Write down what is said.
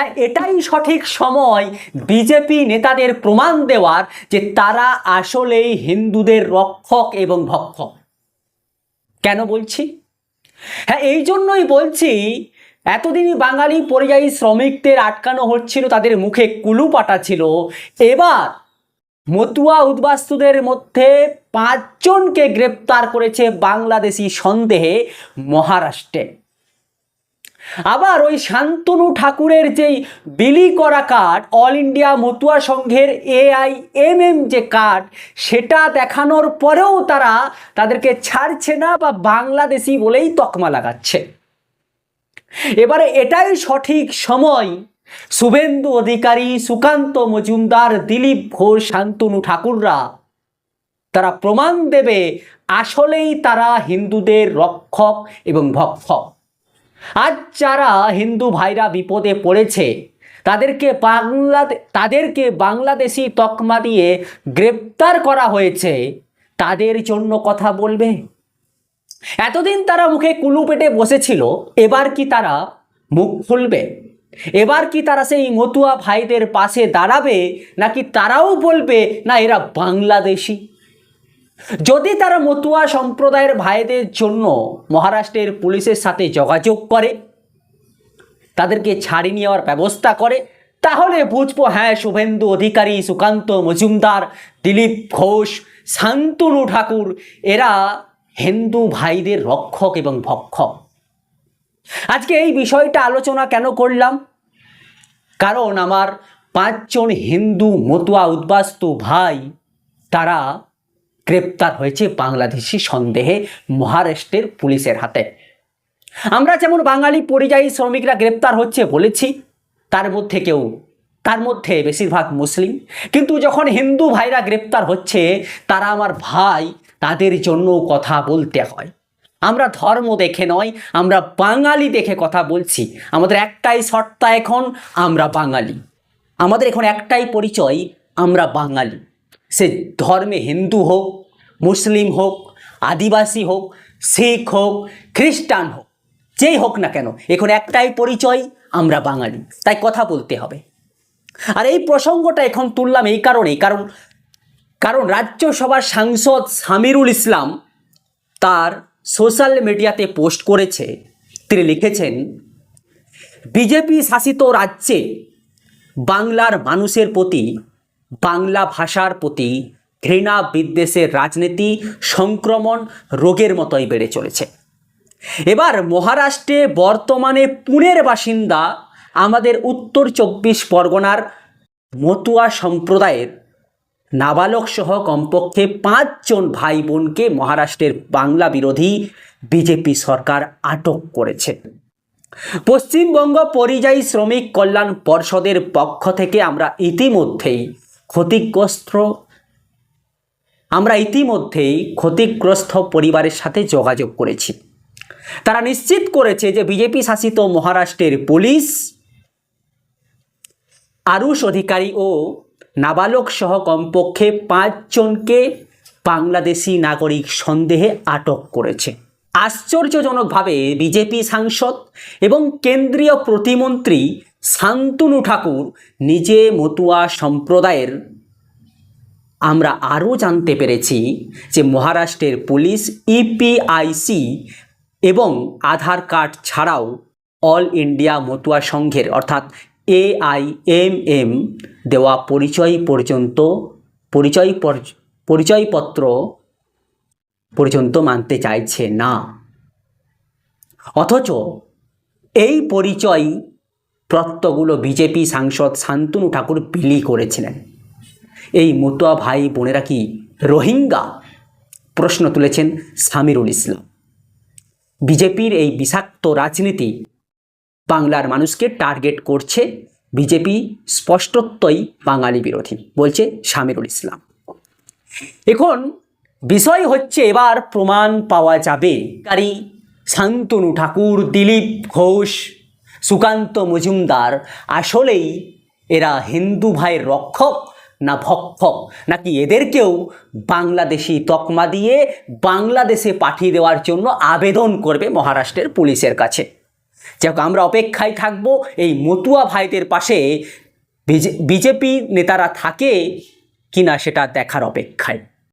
হ্যাঁ এটাই সঠিক সময়। বিজেপি নেতাদের প্রমাণ দেওয়ার যে তারা আসলেই হিন্দুদের রক্ষক এবং ভক্ষক কেন বলছি? হ্যাঁ এই জন্যই বলছি, এতদিনই বাঙালি পরিযায়ী শ্রমিকদের আটকানো হচ্ছিল, তাদের মুখে কুলু পাটা ছিল। এবার মতুয়া উদ্বাস্তুদের মধ্যে পাঁচজনকে গ্রেপ্তার করেছে বাংলাদেশি সন্দেহে মহারাষ্ট্রে। আবার ওই শান্তনু ঠাকুরের যেই বিলি করা কার্ড অল ইন্ডিয়া মতুয়া সংঘের এআই এম এম যে কার্ড সেটা দেখানোর পরেও তারা তাদেরকে ছাড়ছে না বা বাংলাদেশি বলেই তকমা লাগাচ্ছে। এবারে এটাই সঠিক সময়। শুভেন্দু অধিকারী সুকান্ত মজুমদার, দিলীপ ঘোষ, শান্তনু ঠাকুররা তারা প্রমাণ দেবে আসলেই তারা হিন্দুদের রক্ষক এবং ভক্ষক। আজ যারা হিন্দু ভাইরা বিপদে পড়েছে, তাদেরকে বাংলা তাদেরকে বাংলাদেশি তকমা দিয়ে গ্রেপ্তার করা হয়েছে। তাদের জন্য কথা বলবে। এতদিন তারা মুখে কুলু পেটে বসেছিল, এবার কি তারা মুখ খুলবে? এবার কি তারা সেই মতুয়া ভাইদের পাশে দাঁড়াবে, নাকি তারাও বলবে, না, এরা বাংলাদেশি যদি তারা মতুয়া সম্প্রদায়ের ভাইদের জন্য মহারাষ্ট্রের পুলিশের সাথে যোগাযোগ করে, তাদেরকে ছাড়ি নেওয়ার ব্যবস্থা করে, তাহলে বুঝব হ্যাঁ শুভেন্দু অধিকারী সুকান্ত মজুমদার, দিলীপ ঘোষ, শান্তনু ঠাকুর, এরা হিন্দু ভাইদের রক্ষক এবং ভক্ষক। আজকে এই বিষয়টা আলোচনা কেন করলাম? কারণ আমার পাঁচজন হিন্দু মতুয়া উদ্বাস্তু ভাই, তারা গ্রেপ্তার হয়েছে বাংলাদেশি সন্দেহে মহারাষ্ট্রের পুলিশের হাতে। আমরা যেমন বাঙালি পরিযায়ী শ্রমিকরা গ্রেপ্তার হচ্ছে বলেছি, তার মধ্যে কেউ, তার মধ্যে বেশিরভাগ মুসলিম। কিন্তু যখন হিন্দু ভাইরা গ্রেপ্তার হচ্ছে, তারা আমার ভাই, তাদের জন্য কথা বলতে হয়। আমরা ধর্ম দেখে নয়, আমরা বাঙালি দেখে কথা বলছি। আমাদের একটাই সত্তা এখন, আমরা বাঙালি। আমাদের এখন একটাই পরিচয়, আমরা বাঙালি। সে ধর্মে হিন্দু হোক মুসলিম হোক, আদিবাসী হোক, শিখ হোক, খ্রিস্টান হোক, যেই হোক না কেন, এখন একটাই পরিচয়, আমরা বাঙালি। তাই কথা বলতে হবে। আর এই প্রসঙ্গটা এখন তুললাম এই কারণেই, কারণ কারণ রাজ্যসভার সাংসদ সামিরুল ইসলাম তার সোশ্যাল মিডিয়াতে পোস্ট করেছে, তিনি লিখেছেন, বিজেপি শাসিত রাজ্যে বাংলার মানুষের প্রতি, বাংলা ভাষার প্রতি ঘৃণা, বিদ্বেষের রাজনীতি, সংক্রমণ রোগের মতোই বেড়ে চলেছে। এবার মহারাষ্ট্রে বর্তমানে পুনের বাসিন্দা আমাদের উত্তর চব্বিশ পরগনার মতুয়া সম্প্রদায়ের নাবালক সহ কমপক্ষে পাঁচজন ভাই বোনকে মহারাষ্ট্রের বাংলা বিরোধী বিজেপি সরকার আটক করেছে। পশ্চিমবঙ্গ পরিযায়ী শ্রমিক কল্যাণ পর্ষদের পক্ষ থেকে আমরা ইতিমধ্যেই ক্ষতিগ্রস্ত আমরা ইতিমধ্যেই ক্ষতিগ্রস্ত পরিবারের সাথে যোগাযোগ করেছি। তারা নিশ্চিত করেছে যে বিজেপি শাসিত মহারাষ্ট্রের পুলিশ, আরুষ অধিকারী ও নাবালক সহ কমপক্ষে পাঁচজনকে বাংলাদেশি নাগরিক সন্দেহে আটক করেছে। আশ্চর্যজনকভাবে বিজেপি সাংসদ এবং কেন্দ্রীয় প্রতিমন্ত্রী শান্তনু ঠাকুর নিজে মতুয়া সম্প্রদায়ের আমরা আরও জানতে পেরেছি যে মহারাষ্ট্রের পুলিশ, ইপিআইসি এবং আধার কার্ড ছাড়াও অল ইন্ডিয়া মতুয়া সংঘের অর্থাৎ এআইএমএম দেওয়া পরিচয় পর্যন্ত, পরিচয় পরিচয়পত্র পর্যন্ত মানতে চাইছে না। অথচ এই পরিচয় প্রত্যগুলো বিজেপি সাংসদ শান্তনু ঠাকুর বিলি করেছিলেন। এই মতুয়া ভাই বোনেরা কি রোহিঙ্গা? প্রশ্ন তুলেছেন সামিরুল ইসলাম। বিজেপির এই বিষাক্ত রাজনীতি বাংলার মানুষকে টার্গেট করছে বিজেপি, স্পষ্টতই বাঙালি বিরোধী, বলছে সামিরুল ইসলাম। এখন বিষয় হচ্ছে এবার প্রমাণ পাওয়া যাবে। কারি শান্তনু ঠাকুর, দিলীপ ঘোষ, সুকান্ত মজুমদার, আসলেই এরা হিন্দু ভাইয়ের রক্ষক। না ভক্ষক নাকি এদেরকেও বাংলাদেশি তকমা দিয়ে বাংলাদেশে পাঠিয়ে দেওয়ার জন্য আবেদন করবে মহারাষ্ট্রের পুলিশের কাছে। যাই আমরা অপেক্ষায় থাকব এই মতুয়া ভাইদের পাশে। বিজেপি নেতারা থাকে কিনা সেটা দেখার অপেক্ষায়।